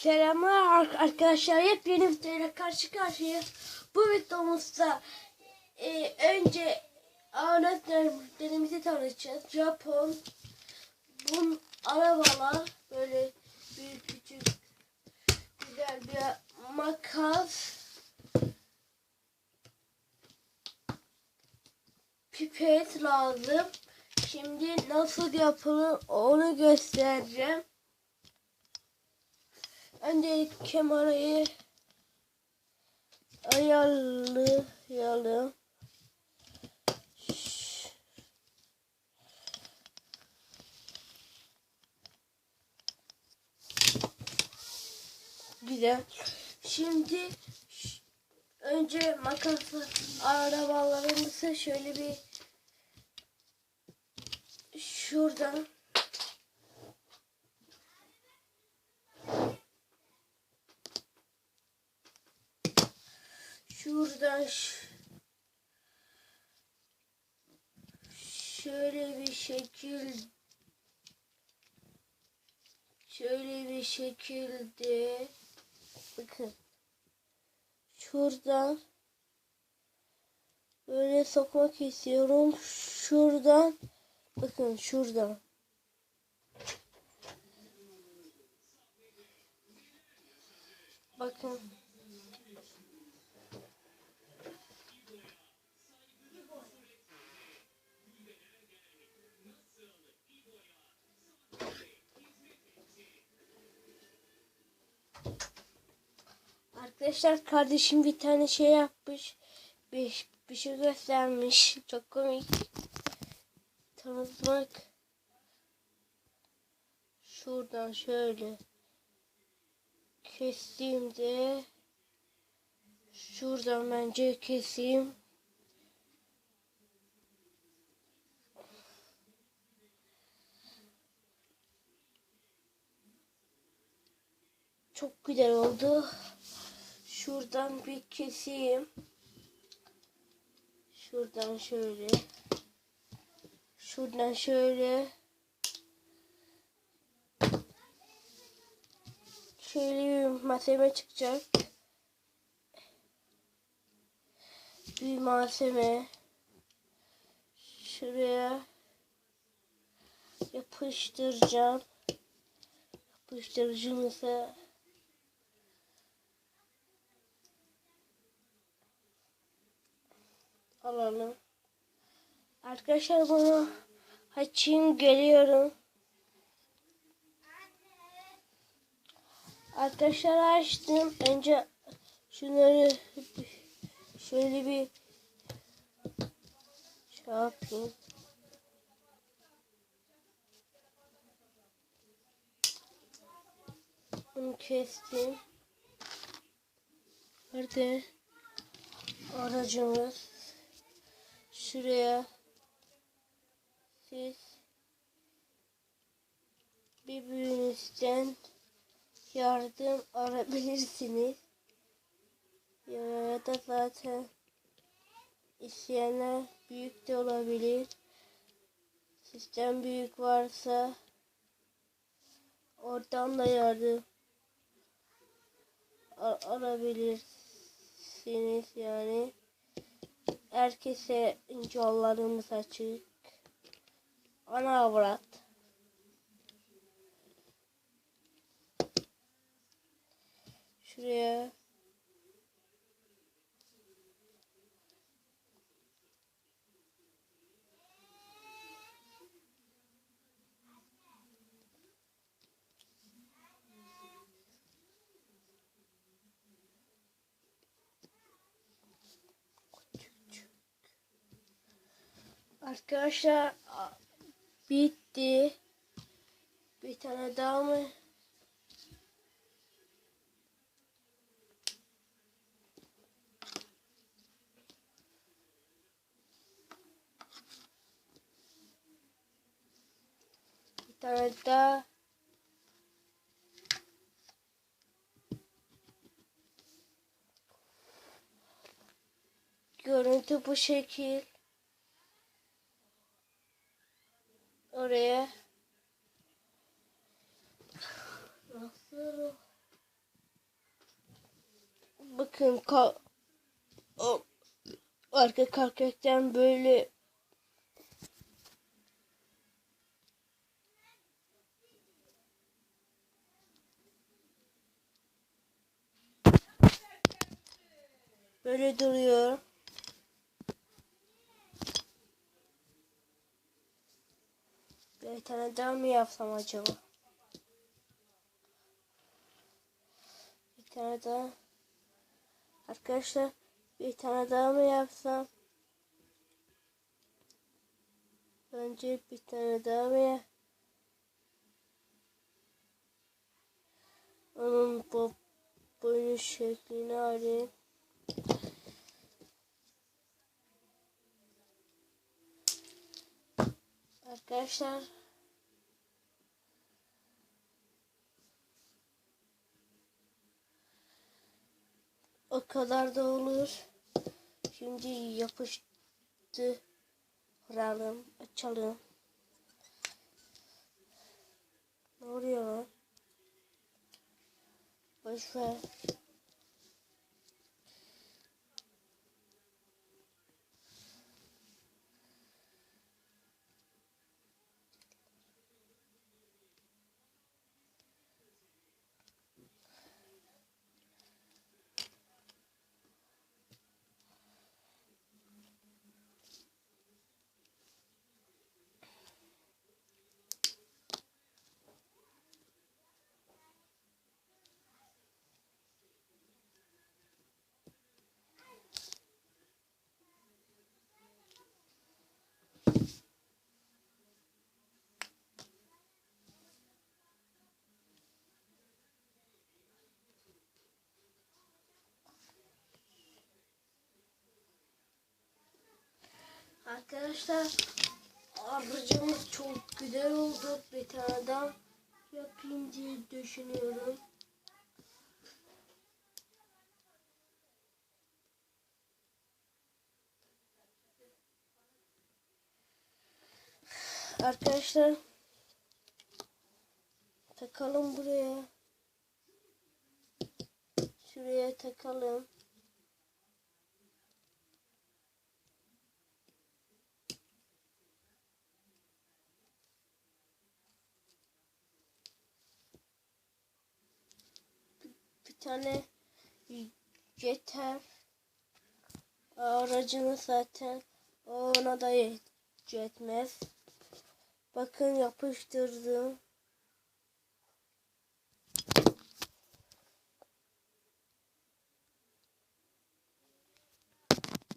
Selamlar arkadaşlar. Yepyeni bir videoyla karşı karşıyayız. Bu videomuzda e, önce öğretmenlerimizi tanıtacağız. Japon bu arabalar böyle büyük küçük güzel bir makas pipet lazım. Şimdi nasıl yapılır onu göstereceğim. Önce kamerayı ayarlayalım. Güzel. Şimdi önce makası arabalarımızı şöyle bir şuradan şuradan ş- şöyle bir şekil şöyle bir şekilde bakın. Şuradan böyle sokmak istiyorum şuradan bakın şuradan. Bakın Arkadaşlar kardeşim bir tane şey yapmış. Bir, bir şey göstermiş. Çok komik. Tanıtmak. Şuradan şöyle. Kestiğimde şuradan bence keseyim. Çok güzel oldu. Şuradan bir keseyim. Şuradan şöyle. Şuradan şöyle. Şöyle bir malzeme çıkacak. Bir malzeme. Şuraya yapıştıracağım. Yapıştırıcımıza alalım. Arkadaşlar bunu açayım geliyorum. Arkadaşlar açtım. Önce şunları şöyle bir şey. Bunu kestim. Nerede? Aracımız şuraya siz birbirinizden yardım arabilirsiniz. Ya da zaten isteyenler büyük de olabilir. Sizden büyük varsa oradan da yardım alabilirsiniz yani. Herkese yollarımız açık. Ana avrat. Şuraya Arkadaşlar bitti. Bir tane daha mı? Bir tane daha. Görüntü bu şekil. Oraya. Bakın ka o arka karakterden böyle böyle duruyor. Bir tane daha mı yapsam acaba? Bir tane daha. Arkadaşlar bir tane daha mı yapsam? Bence bir tane daha mı yap? Onun bu boyun şeklini alayım. Arkadaşlar o kadar da olur. Şimdi yapıştı. Vuralım, açalım. Ne oluyor lan? Arkadaşlar aracımız çok güzel oldu. Bir tane daha yapayım diye düşünüyorum. Arkadaşlar takalım buraya. Şuraya takalım. Tane yeter. Aracını zaten ona da yetmez. Bakın yapıştırdım.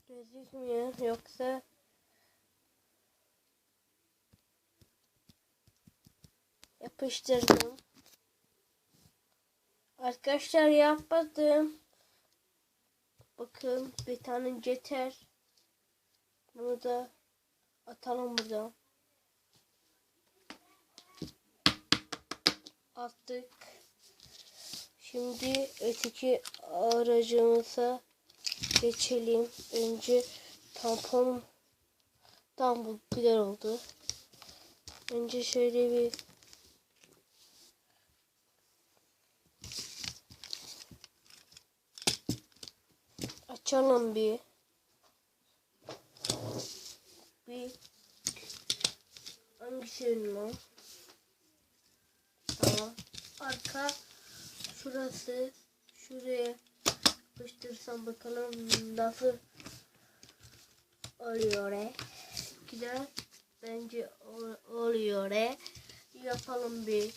Gözükmüyor yoksa yapıştırdım. Arkadaşlar yapmadım. Bakın bir tane yeter. Bunu da atalım buradan. Attık. Şimdi öteki aracımıza geçelim. Önce tampon tam bu güzel oldu. Önce şöyle bir açalım bir. Bir hangisi ünlü? Tamam. Arka şurası şuraya yapıştırsam bakalım nasıl oluyor e. Güzel. Bence oluyor e. Yapalım bir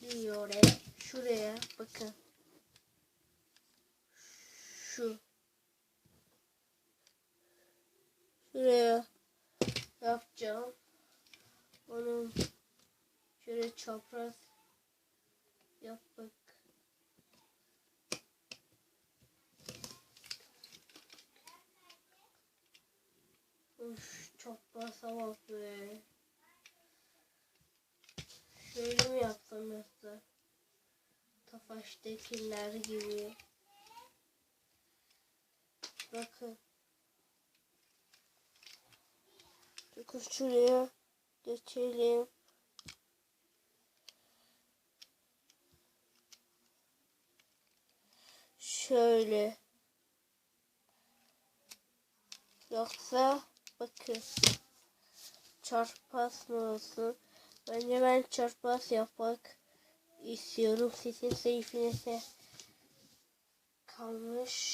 diyor e. Şuraya bakın şu şuraya yapacağım. Onun şöyle çapraz yap bak. Uf, çapraza bak be. Şöyle mi yapsam yoksa? Tafaştakiler gibi. Bakın. Bakın şuraya geçelim. şöyle. Yoksa bakın. Çarpaz mı olsun? Bence ben çarpaz yapmak istiyorum. Sizin zayıfınıza kalmış.